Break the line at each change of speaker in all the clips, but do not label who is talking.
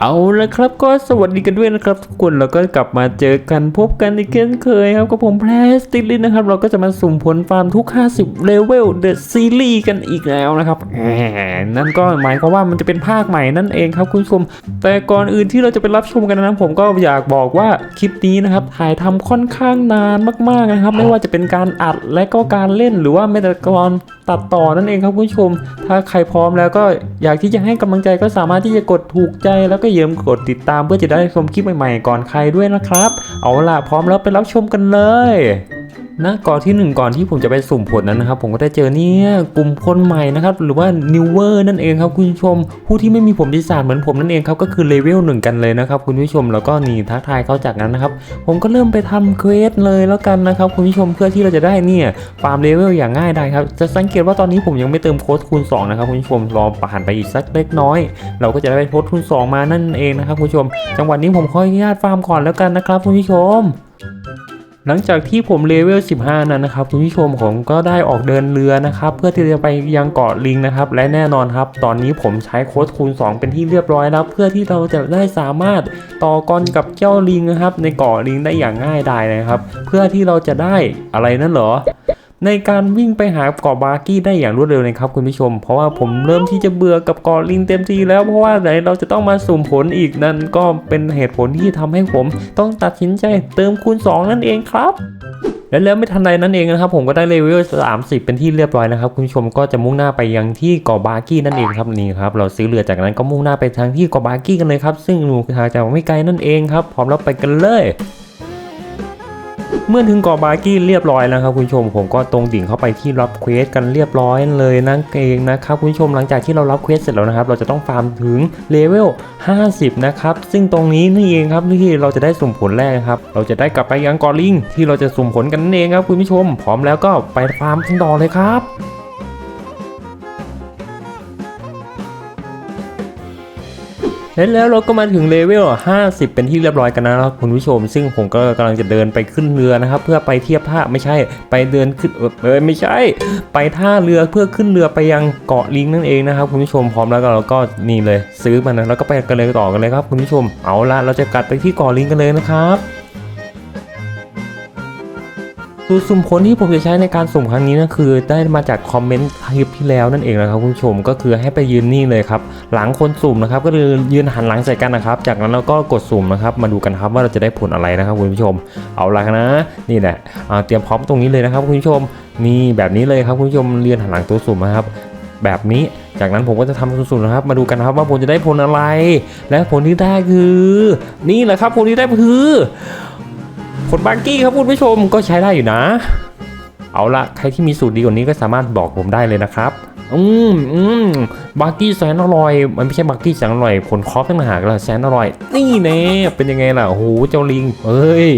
เอาละครับก็สวัสดีกันด้วยนะครับทุกคนแล้วก็กลับมาเจอกันพบกันอีกเช่นเคยครับกับผมแพลสติลินนะครับ เราก็จะมาสุ่มผลฟาร์มทุก 50เลเวลเดอะซีรีส์กันอีกแล้วนะครับนั่นก็หมายความว่ามันจะเป็นภาคใหม่นั่นเองครับคุณผู้ชม แต่ก่อนอื่นที่เราจะไปรับชมกันนะผมก็อยากบอกว่าคลิปนี้นะครับถ่ายทำค่อนข้างนานมากๆนะครับ ไม่ว่าจะเป็นการอัดและก็การเล่นหรือว่าแม้แต่การตัดต่อนั่นเองครับคุณผู้ชม ถ้าใครพร้อมแล้วก็อยากที่จะให้กำลังใจก็สามารถที่จะกดถูกใจ แล้วก็เย่าลืมกดติดตามเพื่อจะได้ชมคลิปใหม่ๆก่อนใครด้วยนะครับ เอาล่ะพร้อมแล้วไปรับชมกันเลย นะก่อนที่หนึ่งก่อนที่ผมจะไปสุ่มผลนั้นนะครับ ผมก็ได้เจอเนี่ยกลุ่มคนใหม่นะครับหรือว่า newer นั่นเองครับคุณผู้ชม ผู้ที่ไม่มีผมปีศาจเหมือนผมนั่นเองครับก็คือเลเวลหนึ่งกันเลยนะครับคุณผู้ชมแล้วก็นี่ทักทายเขาจากนั้นนะครับ ผมก็เริ่มไปทำเควสเลยแล้วกันนะครับคุณผู้ชมเพื่อที่เราจะได้เนี่ยฟาร์มเลเวลอย่างง่ายได้ครับจะสังเกตว่าตอนนี้ผมยังไม่เติมโค้ดคูณ2นะครับคุณผู้ชมรอผ่านไปอีกสักเล็กน้อย เราก็จะได้โค้ดคูณ2 มานั่นเองนะครับคุณผู้ชม จังหวะนี้ผมขออนุญาตฟาร์มก่อนแล้วกันนะครับคุณผู้ชม หลังจากที่ผมเลเวล 15 นั้นนะครับคุณผู้ชมผมก็ได้ออกเดินเรือนะครับ เพื่อที่จะไปยังเกาะลิงนะครับ และแน่นอนครับ ตอนนี้ผมใช้โค้ดคูณ 2 เป็นที่เรียบร้อยแล้ว เพื่อที่เราจะได้สามารถต่อกรกับเจ้าลิงนะครับ ในเกาะลิงได้อย่างง่ายดายนะครับ เพื่อที่เราจะได้อะไรนั่นเหรอ ในการวิ่งไปหาเกาะบาร์กี้ได้อย่างรวดเร็วเลยครับคุณผู้ชม เพราะว่าผมเริ่มที่จะเบื่อกับเกาะลิงเต็มทีแล้วเพราะว่าไหนเราจะต้องมาสุ่มผลอีกนั่นก็เป็นเหตุผลที่ทำให้ผมต้องตัดสินใจเติมคูณ 2 นั่นเองครับและแล้วไม่ทันใดนั้นเองนะครับผมก็ได้เลเวล 30 เป็นที่เรียบร้อยนะครับคุณผู้ชมก็จะมุ่งหน้าไปยังที่เกาะบาร์กี้นั่นเองครับนี่ครับเราซื้อเรือจากนั้นก็มุ่งหน้าไปทางที่เกาะบาร์กี้กันเลยครับซึ่งอยู่ทางจากไม่ไกลนั่นเองครับพร้อมแล้วไปกันเลย เมื่อถึงเกาะบาร์กี้เรียบร้อยแล้วครับคุณผู้ชมผมก็ตรงดิ่งเข้าไปที่รับเควสกันเรียบร้อยเลยนั่นเองนะครับคุณผู้ชมหลังจากที่เรารับเควสเสร็จแล้วนะครับ เราจะต้องฟาร์มถึงเลเวล 50 นะครับ ซึ่งตรงนี้นี่เองครับที่เราจะได้สุ่มผลแรกครับ เราจะได้กลับไปยังกอลิงที่เราจะสุ่มผลกันนั่นเองครับคุณผู้ชมพร้อมแล้วก็ไปฟาร์มกันต่อเลยครับ และแล้วเราก็มาถึงเลเวล 50 เป็นที่เรียบร้อยกันนะครับคุณผู้ชม ซึ่งผมก็กำลังจะเดินไปขึ้นเรือนะครับ เพื่อไปเทียบท่าไม่ใช่ ไปเดินขึ้นเออเออไม่ใช่ ไปท่าเรือเพื่อขึ้นเรือไปยังเกาะลิงนั่นเองนะครับคุณผู้ชมพร้อมแล้วก็เราก็นี่เลย ซื้อมันนะแล้วก็ไปกันเลยต่อกันเลยครับคุณผู้ชมเอาละเราจะกัดไปที่เกาะลิงกันเลยนะครับ สูตรสุ่มผลที่ผมจะใช้ในการสุ่มครั้งนี้นะคือ ได้มาจากคอมเมนต์คลิปที่แล้วนั่นเองนะครับคุณผู้ชมก็คือให้ไปยืนนี่เลยครับหลังคนสุ่มนะครับก็คือยืนหันหลังใส่กันนะครับ จากนั้นเราก็กดสุ่มนะครับมาดูกันครับว่าเราจะได้ผลอะไรนะครับคุณผู้ชม เอาละนะนี่แหละเตรียมพร้อมตรงนี้เลยนะครับคุณผู้ชมนี่แบบนี้เลยครับคุณผู้ชมเรียนหันหลังตัวสุ่มนะครับแบบนี้จากนั้นผมก็จะทำสุ่มๆนะครับ มาดูกันครับว่าผลจะได้ผลอะไร และผลที่ได้คือ นี่แหละครับผลที่ได้คือ ผลบาร์กี้ครับคุณผู้ชมก็ใช้ได้อยู่นะ เอาละใครที่มีสูตรดีกว่านี้ก็สามารถบอกผมได้เลยนะครับ อืมอืมบาร์กี้แสนอร่อย มันไม่ใช่บาร์กี้แสนอร่อยผลคอฟตั้งหากละแสนอร่อย นี่แน่เป็นยังไงล่ะโอ้โหเจ้าลิงเอ้ย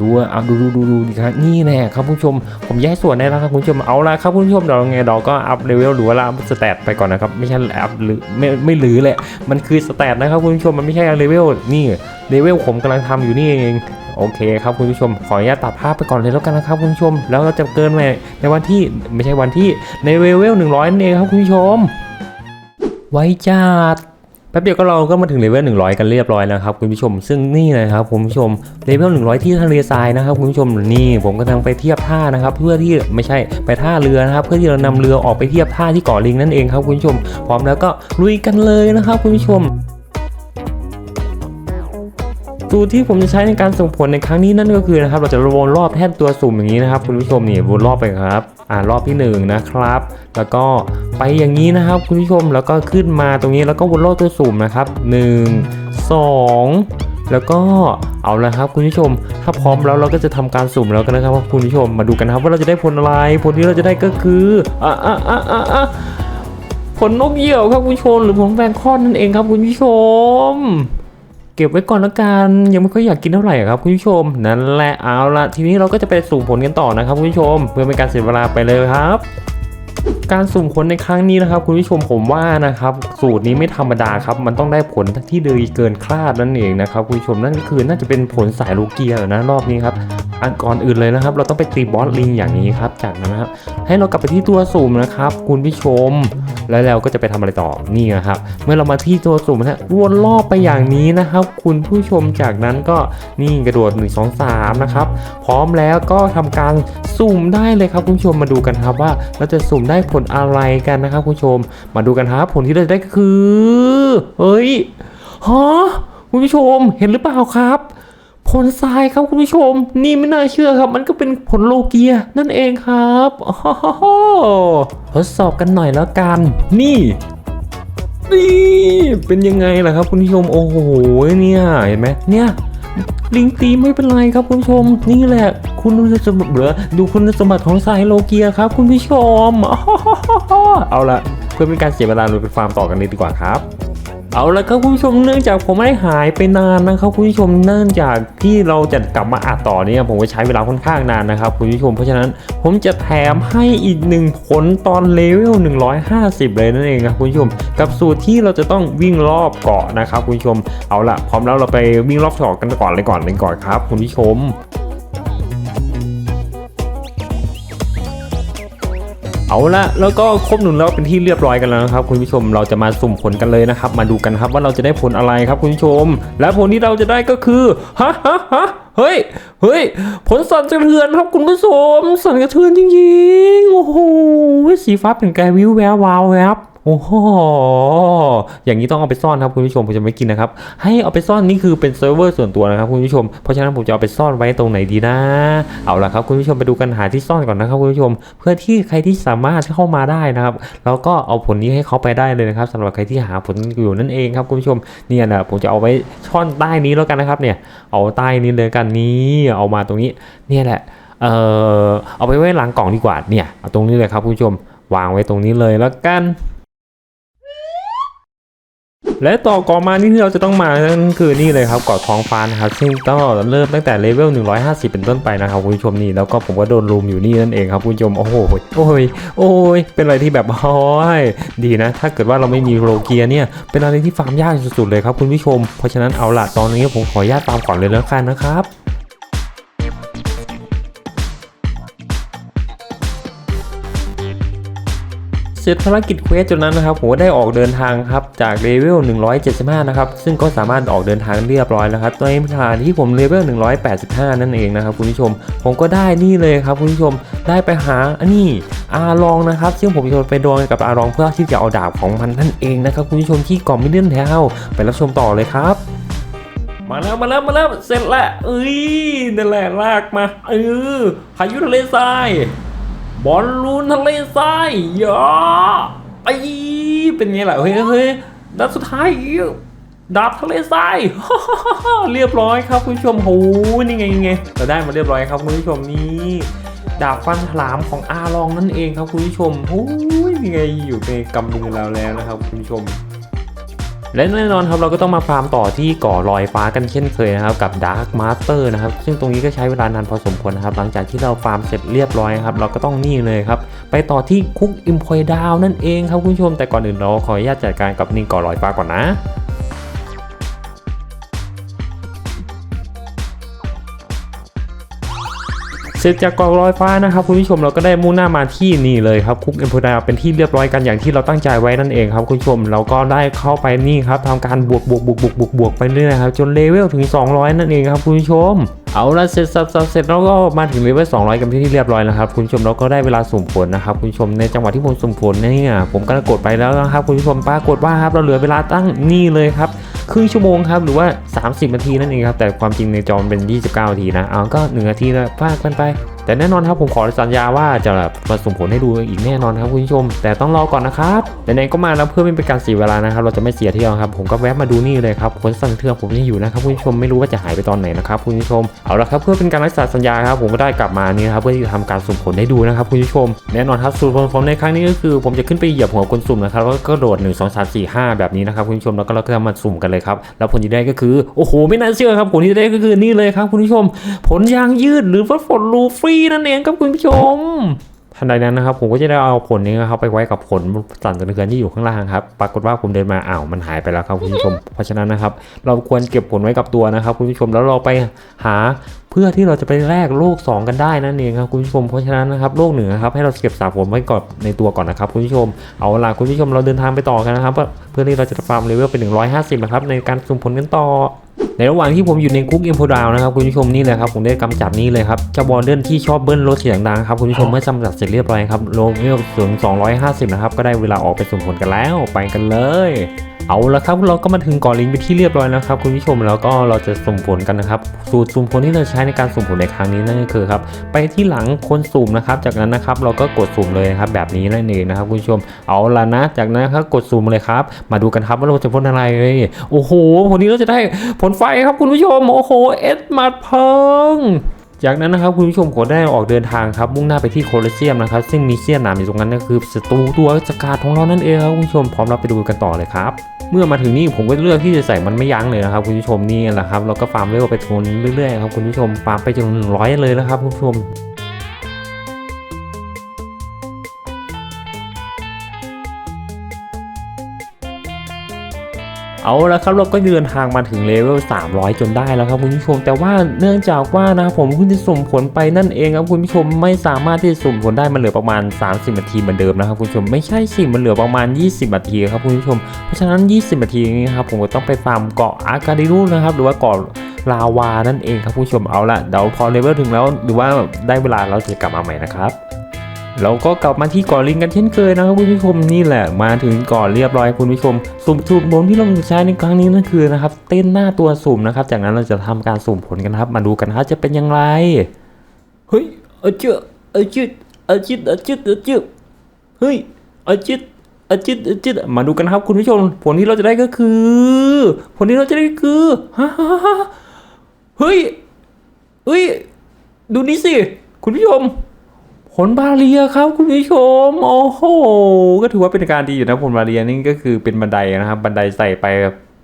ดูอะเอาดูดูดูดูดิครับนี่แน่ครับคุณผู้ชม ผมย้ายส่วนได้แล้วครับคุณผู้ชมเอาละครับคุณผู้ชมเดี๋ยวไงเราก็อัพเลเวลหรือว่าอัพสเตตไปก่อนนะครับไม่ใช่อัพหรือไม่ไม่หรือแหละมันคือสเตตนะครับคุณผู้ชมมันไม่ใช่เลเวลนี่เลเวลผมกำลังทำอยู่นี่เอง โอเคครับคุณผู้ชม ขออนุญาตตัดภาพไปก่อนเลยแล้วกันนะครับคุณผู้ชม แล้วเราจะเกินไปในวันที่ไม่ใช่วันที่ในเลเวล100นั่นเองครับคุณผู้ชม ไว้จัดแป๊บเดียวก็เราก็มาถึงเลเวล100 กันเรียบร้อยแล้วครับคุณผู้ชม ซึ่งนี่นะครับคุณผู้ชมเลเวล100 ที่ทะเลทรายนะครับคุณผู้ชมนี่ผมกำลังไปเทียบท่านะครับ เพื่อที่ไม่ใช่ไปท่าเรือนะครับ เพื่อที่เรานำเรือออกไปเทียบท่าที่เกาะลิงนั่นเองครับคุณผู้ชม พร้อมแล้วก็ลุยกันเลยนะครับคุณผู้ชม สูตรที่ผมจะใช้ในการส่งผลในครั้งนี้นั่นก็คือนะครับเราจะวนรอบแท่นตัวสุ่มอย่างนี้นะครับ คุณผู้ชมนี่วนรอบไปครับ อ่ารอบที่หนึ่งนะครับ แล้วก็ไปอย่างนี้นะครับ คุณผู้ชมแล้วก็ขึ้นมาตรงนี้แล้วก็วนรอบตัวสุ่มนะครับ 1 2 แล้วก็เอาละครับ คุณผู้ชม ถ้าพร้อมแล้วเราก็จะทำการสุ่มแล้วกันนะครับคุณผู้ชมมาดูกันครับว่าเราจะได้ผลอะไรผลที่เราจะได้ก็คืออะอะอะอะอะผลนกเหยี่ยวครับคุณผู้ชมหรือผลแฟนคอนนั่นเองครับคุณผู้ชม เก็บไว้ก่อนละกันยังไม่ค่อยอยากกินเท่าไหร่ครับคุณผู้ชมนั่นแหละเอาละทีนี้เราก็จะไปสู่ผลกันต่อนะครับคุณผู้ชมเพื่อไม่ให้การเสียเวลาไปเลยครับ การสุ่มผลในครั้งนี้นะครับ คุณผู้ชมผมว่านะครับ สูตรนี้ไม่ธรรมดาครับ มันต้องได้ผลที่ดีเกินคาดนั่นเองนะครับคุณผู้ชมนั่นก็คือน่าจะเป็นผลสายลูเกียนะรอบนี้ครับอันก่อนอื่นเลยนะครับ เราต้องไปตีบอสลิงอย่างนี้ครับ จากนั้นนะครับให้เรากลับไปที่ตัวสุ่มนะครับ คุณผู้ชม แล้วเราก็จะไปทำอะไรต่อนี่นะครับ เมื่อเรามาที่ตัวสุ่มนะฮะวนรอบไปอย่างนี้นะครับ คุณผู้ชมจากนั้นก็นี่กระโดด1 2 3นะครับพร้อมแล้วก็ทำการสุ่มได้เลยครับ คุณผู้ชมมาดูกันครับว่าเราจะสุ่มได้ผลลอะไรกันนะครับคุณผู้ชม มาดูกันครับผลที่เราจะได้ก็คือเฮ้ยฮะคุณผู้ชมเห็นหรือเปล่าครับผลทรายครับคุณผู้ชม นี่ไม่น่าเชื่อครับ มันก็เป็นผลโลเกียนั่นเองครับทดสอบกันหน่อยแล้วกัน นี่นี่เป็นยังไงล่ะครับ คุณผู้ชมโอ้โหเนี่ยเห็นไหมเนี่ยลิงตีไม่เป็นไรครับคุณผู้ชมนี่แหละ คุณสมบัติเหรอดูคุณสมบัติของทรายโลเกียครับ คุณผู้ชม เอาละเพื่อเป็นการเสียเวลาเราไปฟาร์มต่อกันเลยดีกว่าครับเอาละครับคุณผู้ชมเนื่องจากผมไม่ได้หายไปนานนะครับคุณผู้ชมเนื่องจากที่เราจะกลับมาอัดต่อเนี่ยผมก็ใช้เวลาค่อนข้างนานนะครับคุณผู้ชมเพราะฉะนั้นผมจะแถมให้อีกหนึ่งผลตอนเลเวล150 เลยนั่นเองครับคุณผู้ชม กับสูตรที่เราจะต้องวิ่งรอบเกาะนะครับคุณผู้ชมเอาละพร้อมแล้วเราไปวิ่งรอบเกาะกันก่อนเลยก่อนเลยก่อนครับ คุณผู้ชม เอาละแล้วก็ครบหนุนแล้วเป็นที่เรียบร้อยกันแล้วนะครับคุณผู้ชมเราจะมาสุ่มผลกันเลยนะครับ มาดูกันครับว่าเราจะได้ผลอะไรครับคุณผู้ชม และผลที่เราจะได้ก็คือฮะฮะฮะเฮ้ย เฮ้ย ผลสั่นสะเทือนครับคุณผู้ชม สั่นกระเทือนจริงๆ โอ้โห สีฟ้าเป็นแกวิวแวววาวแวบ โอ้โห อย่างนี้ต้องเอาไปซ่อนครับคุณผู้ชม ผมจะไม่กินนะครับ ให้เอาไปซ่อนนี่คือเป็นเซิร์ฟเวอร์ส่วนตัวนะครับคุณผู้ชม เพราะฉะนั้นผมจะเอาไปซ่อนไว้ตรงไหนดีนะ เอาละครับคุณผู้ชมไปดูกันหาที่ซ่อนก่อนนะครับคุณผู้ชม เพื่อที่ใครที่สามารถเข้ามาได้นะครับ แล้วก็เอาผลนี้ให้เขาไปได้เลยนะครับสำหรับใครที่หาผลอยู่นั่นเองครับคุณผู้ชม เนี่ยนะผมจะเอาไว้ช่อนใต้นี้แล้วกันนะครับ เนี่ย เอาใต้นี้เลยกันนี้ เอามาตรงนี้ เนี่ยแหละ เออเอาไปไว้หลังกล่องดีกว่า เนี่ย เอาตรงนี้เลยครับคุณผู้ชม วางไว้ตรงนี้เลยแล้วกัน และต่อกอมานี่ที่เราจะต้องมานั่นคือนี่เลยครับเกาะท้องฟ้านะครับซึ่งต้องเริ่มตั้งแต่เลเวล150 เป็นต้นไปนะครับคุณผู้ชมนี่แล้วก็ผมก็โดนรุมอยู่นี่นั่นเองครับคุณผู้ชมโอ้โหโอ้ยโอ้ยเป็นอะไรที่แบบโอ้ยดีนะ ถ้าเกิดว่าเราไม่มีโรเกียเนี่ยเป็นอะไรที่ฟาร์มยากสุดๆเลยครับคุณผู้ชมเพราะฉะนั้นเอาละตอนนี้ผมขออนุญาตฟาร์มก่อนเลยแล้วกันนะครับ สร็จภารกิจเควสจนนั้นนะครับผมก็ได้ออกเดินทางครับจากเลเวล 175 นะครับ ซึ่งก็สามารถออกเดินทางเรียบร้อยแล้วครับในขณะที่ผมเลเวล 185 นั่นเองนะครับคุณผู้ชม ผมก็ได้นี่เลยครับคุณผู้ชมได้ไปหาอันนี้อาลองนะครับ ซึ่งผมจะไปดวลกับอาลองเพื่อที่จะเอาดาบของมันนั่นเองนะครับคุณผู้ชมที่กล่องมิเลียนแถวไปรับชมต่อเลยครับมาแล้วมาแล้วมาแล้วเสร็จแล้วเอ้ยนั่นแหละลากมาเออพายุทะเลทราย บอลลูนทะเลทรายยาไอเป็นไงล่ะเฮ้ยเฮ้ยดาบสุดท้ายดาบทะเลทรายเรียบร้อยครับคุณผู้ชมโหนี่ไงไงเราได้มาเรียบร้อยครับคุณผู้ชมนี่ดาบฟันฉลามของอาลองนั่นเองครับคุณผู้ชมโอ้ยนี่ไงอยู่ในกำมือเราแล้วนะครับคุณผู้ชม และแน่นอนครับเราก็ต้องมาฟาร์มต่อที่ก่อลอยฟ้ากันเช่นเคยนะครับกับ Dark Master นะครับซึ่งตรงนี้ก็ใช้เวลานานพอสมควรนะครับหลังจากที่เราฟาร์มเสร็จเรียบร้อยครับเราก็ต้องนี่เลยครับไปต่อที่คุกอิมพอยดาวนั่นเองครับคุณผู้ชมแต่ก่อนอื่นเราขออนุญาตจัดการกับนี่ก่อลอยฟ้าก่อนนะ ร็จจากกองลอยฟ้านะครับคุณผู้ชมเราก็ได้มุ่งหน้ามาที่นี่เลยครับคุกเอ็มพดาเป็นที่เรียบร้อยกันอย่างที่เราตั้งใจไว้นั่นเองครับคุณผู้ชมเราก็ได้เข้าไปนี่ครับทำการบวกบวกบวกบวกบวกบวกไปเรื่อยครับจนเลเวลถึง 200 นั่นเองครับคุณผู้ชมเอาละเสร็จสับสับเสร็จแล้วก็มาถึงเลเวล200 กันที่เรียบร้อยแล้วครับคุณผู้ชมเราก็ได้เวลาสุ่มผลนะครับคุณผู้ชมในจังหวะที่ผมสุ่มผลเนี่ยผมก็กดไปแล้วนะครับคุณผู้ชมปรากฏว่าครับเราเหลือเวลาตั้งนี่เลยครับ ครึ่งชั่วโมงครับหรือว่า 30 นาทีนั่นเองครับแต่ความจริงในจอมันเป็น 29 นาทีนะเอาก็1นาทีละพากกันไป แต่แน่นอนครับผมขอสัญญาว่าจะมาส่งผลให้ดูอีกแน่นอนครับคุณผู้ชม แต่ต้องรอก่อนนะครับไหนๆก็มาแล้วเพื่อไม่เป็นการเสียเวลานะครับ เราจะไม่เสียเที่ยวครับ ผมก็แวะมาดูนี่เลยครับผลสั่นเทือนผมยังอยู่นะครับคุณผู้ชมไม่รู้ว่าจะหายไปตอนไหนนะครับคุณผู้ชมเอาละครับเพื่อเป็นการรักษาสัญญาครับผมก็ได้กลับมานี่ครับเพื่อที่จะทำการสุ่มผลให้ดูนะครับคุณผู้ชมแน่นอนครับสูตรผมในครั้งนี้ก็คือ ผมจะขึ้นไปเหยียบหัวคนสุ่มนะครับแล้วก็กระโดด1 2 3 4 5 แบบนี้นะครับคุณผู้ชมแล้วก็เราก็จะมาสุ่มกันเลยครับแล้วผลที่ได้ก็คือโอ้โหไม่น่าเชื่อครับผลที่ได้ก็คือนี่เลยครับคุณผู้ชม ผลยางยืดหรือว่าผลลูฟี่นั่นเองครับคุณผู้ชมทันใดนั้นนะครับผมก็จะได้เอาผลนี้นะครับไปไว้กับผลสั่นสะเทือนที่อยู่ข้างล่างครับปรากฏว่าผมเดินมาอ้าวมันหายไปแล้วครับคุณผู้ชม เพราะฉะนั้นนะครับ เราควรเก็บผลไว้กับตัวนะครับ คุณผู้ชมแล้วเราไปหาเพื่อที่เราจะไปแลกโลก 2 กันได้นั่นเองครับคุณผู้ชมเพราะฉะนั้นนะครับโลกหนึ่งครับให้เราเก็บสะผลไว้ก่อนในตัวก่อนนะครับคุณผู้ชมเอาล่ะคุณผู้ชมเราเดินทางไปต่อกันนะครับ เพื่อที่เราจะฟาร์มเลเวลเป็น150นะครับในการสุ่มผลกันต่อ ในระหว่างที่ผมอยู่ในคุกอิมโฟดาวนะครับคุณผู้ชมนี่เลยครับผมได้กำจัดนี่เลยครับเจ้าบอลเดนที่ชอบเบิ้ลรถเสียงดังครับคุณผู้ชมเมื่อกำจัดเสร็จเรียบร้อยครับลงเอลถึง250 นะครับ ก็ได้เวลาออกไปสุ่มผลกันแล้วไปกันเลย เอาละครับเราก็มาถึงก่อนลิงไปที่เรียบร้อยแล้วครับคุณผู้ชมแล้วก็เราจะสุ่มผลกันนะครับสูตรสุ่มผลที่เราใช้ในการสุ่มผลในครั้งนี้นั่นก็คือครับไปที่หลังคนสุ่มนะครับจากนั้นนะครับเราก็กดสุ่มเลยนะครับแบบนี้นั่นเองนะครับคุณผู้ชมเอาละนะ จากนั้นครับกดสุ่มเลยครับ มาดูกันครับว่าเราจะพ้นอะไรเลยโอ้โหผลนี้เราจะได้ผลไฟครับคุณผู้ชมโอ้โหเอ็ดมาเพิง จากนั้นนะครับคุณผู้ชมก็ได้ออกเดินทางครับมุ่งหน้าไปที่โคลอเซียมนะครับซึ่งมีเสี้ยนหนามอยู่ตรงนั้นก็คือศัตรูตัวสกาดของเรานั่นเองครับคุณผู้ชมพร้อมเราไปดูกันต่อเลยครับเมื่อมาถึงนี่ผมก็เลือกที่จะใส่มันไม่ยั้งเลยนะครับคุณผู้ชมนี่แหละครับเราก็ฟาร์มเรื่อยไปทนเรื่อยๆครับคุณผู้ชมฟาร์มไปจนร้อยเลยนะครับคุณผู้ชม เอาละครับเราก็เดินทางมาถึงเลเวล 300 จนได้แล้วครับคุณผู้ชม แต่ว่าเนื่องจากว่านะครับผมเพิ่งจะสุ่มผลไปนั่นเองครับคุณผู้ชมไม่สามารถที่จะสุ่มผลได้มันเหลือประมาณ 30 นาทีเหมือนเดิมนะครับคุณผู้ชมไม่ใช่สิมันเหลือประมาณ 20 นาทีครับคุณผู้ชม เพราะฉะนั้น 20 นาทีนี้ครับผมก็ต้องไปฟาร์มเกาะอาการิรุนะครับหรือว่าเกาะลาวานั่นเองครับคุณผู้ชมเอาละเดี๋ยวพอเลเวลถึงแล้วหรือว่าได้เวลาเราจะกลับมาใหม่นะครับ เราก็กลับมาที่กาะลิงกันเช่นเคยนะครับคุณผู้ชมนี่แหละมาถึงเกาะเรียบร้อยคุณผู้ชม สุ่มสุ่มผลที่เราจะใช้ในครั้งนี้นั่นคือนะครับเต้นหน้าตัวสุ่มนะครับ จากนั้นเราจะทำการสุ่มผลกันครับ มาดูกันนะครับจะเป็นอย่างไรเฮ้ยอเจือเอจิตเอจิตเอจิตเอจิตเฮ้ยเอจิตเอจิตเอจิตมาดูกันครับคุณผู้ชม ผลที่เราจะได้ก็คือ ผลที่เราจะได้ก็คือฮ่าฮ่าเฮ้ยเฮ้ยดูนี่สิคุณผู้ชม ผลบาเรียครับคุณผู้ชม โอ้โห ก็ถือว่าเป็นการดีอยู่นะผลบาเรียนี่ก็คือเป็นบันไดนะครับ บันไดใส่ไป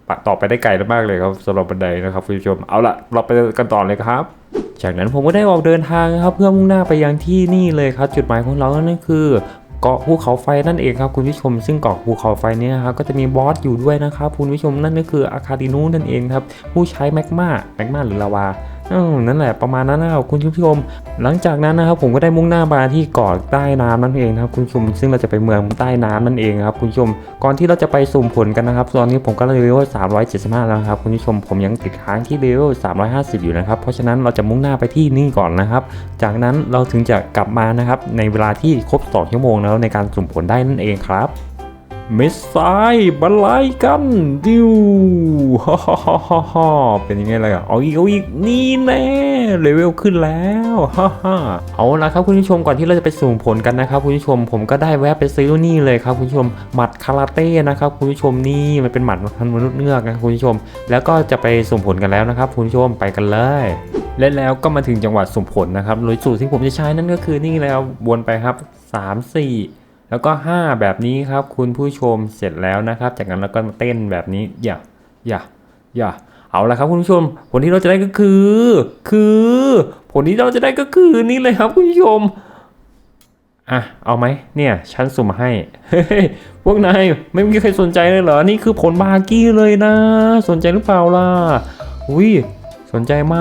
ปะต่อไปได้ไกลมากเลยครับสำหรับบันไดนะครับคุณผู้ชม เอาละเราไปกันต่อเลยครับ จากนั้นผมก็ได้ออกเดินทางนะครับ เพื่อมุ่งหน้าไปยังที่นี่เลยครับ จุดหมายของเรานั่นคือเกาะภูเขาไฟนั่นเองครับคุณผู้ชม ซึ่งเกาะภูเขาไฟเนี้ครับก็จะมีบอสอยู่ด้วยนะครับคุณผู้ชมนั่นก็คืออาคาดินูนั่นเองครับผู้ใช้แมกมาแมกมาหรือลาวา อืมนั่นแหละประมาณนั้นนะครับคุณผู้ชม หลังจากนั้นนะครับผมก็ได้มุ่งหน้ามาที่เกาะใต้น้ำนั่นเองนะครับคุณผู้ชมซึ่งเราจะไปเมืองใต้น้ำนั่นเองครับคุณผู้ชม ก่อนที่เราจะไปสุ่มผลกันนะครับตอนนี้ผมก็เลเวล375 แล้วครับคุณผู้ชมผมยังติดค้างที่เลเวล350 อยู่นะครับเพราะฉะนั้นเราจะมุ่งหน้าไปที่นี่ก่อนนะครับ จากนั้นเราถึงจะกลับมานะครับในเวลาที่ครบ 2 ชั่วโมงแล้วในการสุ่มผลได้นั่นเองครับ เมสไซบันไลกันดิวฮ่าฮ่าฮ่าฮ่าเป็นยังไงล่ะเอาอีกเอาอีกนี่แน่เลเวลขึ้นแล้วฮ่าฮ่าเอาละครับคุณผู้ชมก่อนที่เราจะไปสุ่ผลกันนะครับคุณผู้ชมผมก็ได้แวะไปซื้อนี่เลยครับคุณผู้ชมหมัดคาราเต้นะครับคุณผู้ชมนี่มันเป็นหมัดพันมนุษย์เงือกนะคุณผู้ชม แล้วก็จะไปสุ่มผลกันแล้วนะครับคุณผู้ชมไปกันเลยและแล้วก็มาถึงจังหวัดสุ่มผลนะครับโดยสูตรที่ผมจะใช้นั่นก็คือนี่แล้ววนไปครับ 3 4 แล้วก็ 5 แบบนี้ครับคุณผู้ชมเสร็จแล้วนะครับ จากนั้นเราก็มาเต้นแบบนี้อย่าอย่าอย่าเอาละครับคุณผู้ชม ผลที่เราจะได้ก็คือ คือ ผลที่เราจะได้ก็คือนี่เลยครับคุณผู้ชมอะเอาไหมเนี่ยฉันสุ่มมาให้ พวกนายไม่มีใครสนใจเลยเหรอ นี่คือผลบากี้เลยนะ สนใจหรือเปล่าล่ะอุ้ยสนใจไหม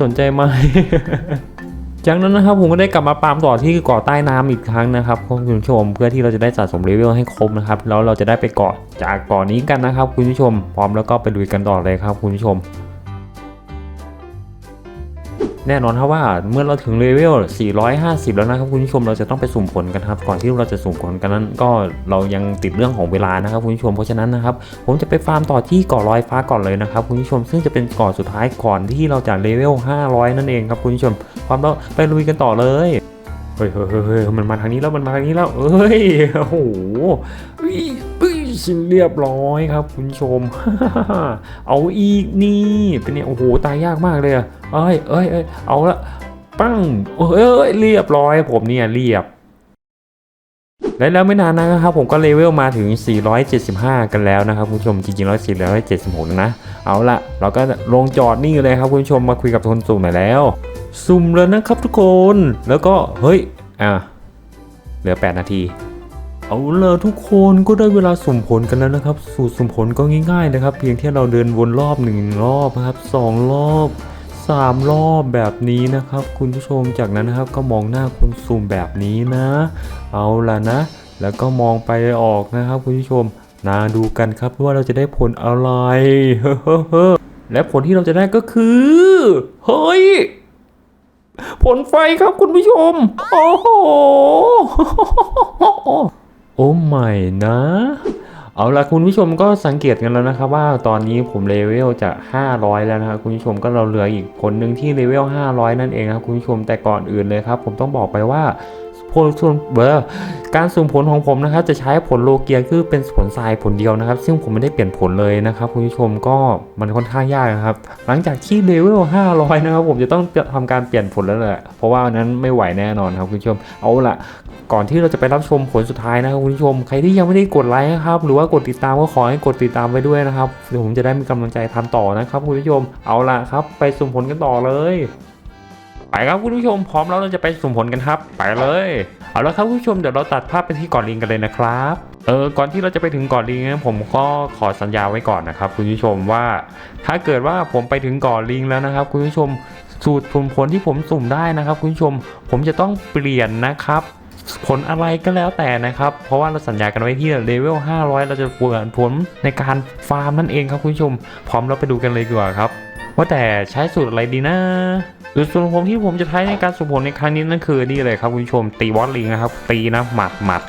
สนใจไหม จากนั้นนะครับผมก็ได้กลับมาปามต่อที่เกาะใต้น้ำอีกครั้งนะครับคุณผู้ชม เพื่อที่เราจะได้สะสมเลเวลให้ครบนะครับแล้วเราจะได้ไปเกาะจากเกาะนี้กันนะครับคุณผู้ชม พร้อมแล้วก็ไปลุยกันต่อเลยครับคุณผู้ชม แน่นอนครับว่าเมื่อเราถึงเลเวล 450 แล้วนะครับคุณผู้ชมเราจะต้องไปสุ่มผลกันครับ ก่อนที่เราจะสุ่มผลกันนั้น ก็เรายังติดเรื่องของเวลานะครับคุณผู้ชมเพราะฉะนั้นนะครับผมจะไปฟาร์มต่อที่เกาะลอยฟ้าก่อนเลยนะครับคุณผู้ชมซึ่งจะเป็นเกาะสุดท้ายก่อนที่เราจะเลเวล 500 นั่นเองครับคุณผู้ชมพร้อมแล้วไปลุยกันต่อเลยเฮ้ยเฮ้ยเฮ้ยเฮ้ยมันมาทางนี้แล้วมันมาทางนี้แล้วเอ้ยโอ้โห ชิ้นเรียบร้อยครับ คุณชม เอาอีกนี่เป็นเนี่ยโอ้โหตายยากมากเลยอะเอ้ยเอ้ยเอ้ยเอาละปั้งเอ้ยเอ้ยเรียบร้อยผมเนี่ยเรียบและแล้วไม่นานนะครับผมก็เลเวลมาถึง 475 กันแล้วนะครับคุณผู้ชมจริงๆแล้ว476 นะ เอาละเราก็ลงจอดนี่เลยครับคุณผู้ชมมาคุยกับคนสุ่มหน่อยแล้ว สุ่มแล้วนะครับทุกคนแล้วก็เฮ้ยอะเหลือ 8 นาที เอาละทุกคนก็ได้เวลาสุ่มผลกันแล้วนะครับ สูตรสุ่มผลก็ง่ายๆนะครับ เพียงแค่เราเดินวนรอบหนึ่งรอบนะครับสองรอบสามรอบแบบนี้นะครับ คุณผู้ชมจากนั้นนะครับก็มองหน้าคนสุ่มแบบนี้นะ เอาละนะ แล้วก็มองไปออกนะครับ คุณผู้ชมนาดูกันครับว่าเราจะได้ผลอะไรเฮ้อและผลที่เราจะได้ก็คือเฮ้ยผลไฟครับคุณผู้ชม โอ้โห โอ้ไม่นะ เอาละคุณผู้ชมก็สังเกตกันแล้วนะครับว่าตอนนี้ผมเลเวลจะ 500 แล้วนะครับคุณผู้ชมก็เราเหลืออีกคนหนึ่งที่เลเวล500 นั่นเองครับคุณผู้ชมแต่ก่อนอื่นเลยครับ ผมต้องบอกไปว่า ผลส่วนเบอร์การสุ่มผลของผมนะครับ จะใช้ผลโลเกียคือเป็นผลทรายผลเดียวนะครับ ซึ่งผมไม่ได้เปลี่ยนผลเลยนะครับคุณผู้ชมก็มันค่อนข้างยากนะครับ หลังจากที่เลเวล500 นะครับ ผมจะต้องทำการเปลี่ยนผลแล้วแหละเพราะว่านั้นไม่ไหวแน่นอนครับคุณผู้ชมเอาละก่อนที่เราจะไปรับชมผลสุดท้ายนะครับคุณผู้ชม ใครที่ยังไม่ได้กดไลค์นะครับ หรือว่ากดติดตามก็ขอให้กดติดตามไว้ด้วยนะครับเดี๋ยวผมจะได้มีกำลังใจทำต่อนะครับคุณผู้ชมเอาละครับ ไปสุ่มผลกันต่อเลย ไปครับคุณผู้ชมพร้อมแล้วเราจะไปสุ่มผลกันครับ ไปเลย เอาละครับคุณผู้ชมเดี๋ยวเราตัดภาพไปที่เก่อนลิงกันเลยนะครับเออก่อนที่เราจะไปถึงเก่อนลิงนะผมก็ขอสัญญาไว้ก่อนนะครับ คุณผู้ชมว่าถ้าเกิดว่าผมไปถึงเก่อนลิงแล้วนะครับ คุณผู้ชมสูตรสุ่มผลที่ผมสุ่มได้นะครับ คุณผู้ชมผมจะต้องเปลี่ยนนะครับผลอะไรก็แล้วแต่นะครับ เพราะว่าเราสัญญากันไว้ที่เลเวล500 เราจะเปลี่ยนผลในการฟาร์มนั่นเองครับคุณผู้ชม พร้อมเราไปดูกันเลยดีกว่าครับ ว่าแต่ใช้สูตรอะไรดีนะหรือส่วนผมที่ผมจะใช้ในการสุ่มผลในครั้งนี้นั่นคือนี่เลยครับคุณผู้ชมตีวอตลิงนะครับ ตีนะหมัดหมัด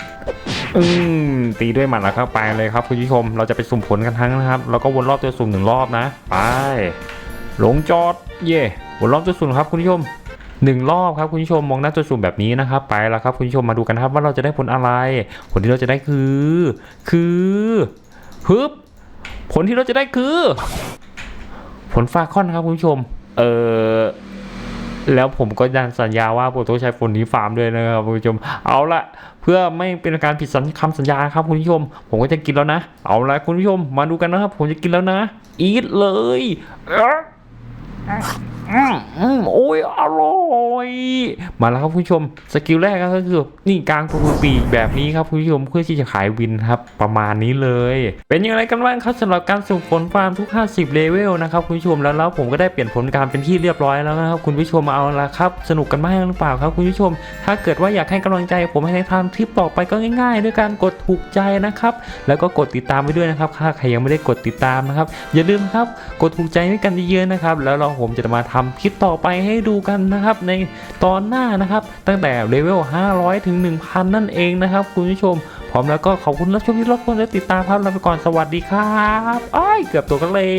อืมตีด้วยหมัดแล้วครับไปเลยครับคุณผู้ชมเราจะไปสุ่มผลกันทั้งนะครับ แล้วก็วนรอบตัวสุ่มหนึ่งรอบนะไปลงจอดเย่วนรอบตัวสุ่มครับคุณผู้ชมหนึ่งรอบครับคุณผู้ชมมองหน้าตัวสุ่มแบบนี้นะครับ ไปแล้วครับคุณผู้ชมมาดูกันครับว่าเราจะได้ผลอะไร ผลที่เราจะได้คือ คือฮึบผลที่เราจะได้คือ ผลฟาคอนครับคุณผู้ชม เออแล้วผมก็ยันสัญญาว่าผมต้องใช้ฝนนี้ฟาร์มด้วยนะครับคุณผู้ชม เอาละเพื่อไม่เป็นการผิดสัญคำสัญญาครับคุณผู้ชม ผมก็จะกินแล้วนะ เอาละคุณผู้ชม มาดูกันนะครับ ผมจะกินแล้วนะ อีทเลย โอ้ยอร่อยมาแล้วครับคุณผู้ชมสกิลแรกก็คือนี่กลางตัวปีกแบบนี้ครับคุณผู้ชมเพื่อที่จะขายวินครับประมาณนี้เลย เป็นยังไงกันบ้างครับสำหรับการสุ่มผลฟาร์มทุก 50 เลเวลนะครับคุณผู้ชมแล้วแล้วผมก็ได้เปลี่ยนผลการเป็นที่เรียบร้อยแล้วนะครับคุณผู้ชมเอาละครับ สนุกกันมากหรือเปล่าครับคุณผู้ชม ถ้าเกิดว่าอยากให้กำลังใจผมให้ในทำคลิปต่อไปก็ง่าย ๆ ด้วยการกดถูกใจนะครับแล้วก็กดติดตามไปด้วยนะครับถ้าใครยังไม่ได้กดติดตามนะครับอย่าลืมครับกดถูกใจให้กันเยอะๆนะครับแล้วเราผมจะมาทำคลิปต่อไปให้ดูกันนะครับ ในตอนหน้านะครับ ตั้งแต่เลเวล 500 ถึง 1,000 นั่นเองนะครับ คุณผู้ชม พร้อมแล้วก็ขอบคุณรับชมที่รับชมและติดตามครับลาไปก่อนสวัสดีครับอ้ายเกือบตัวกันเลย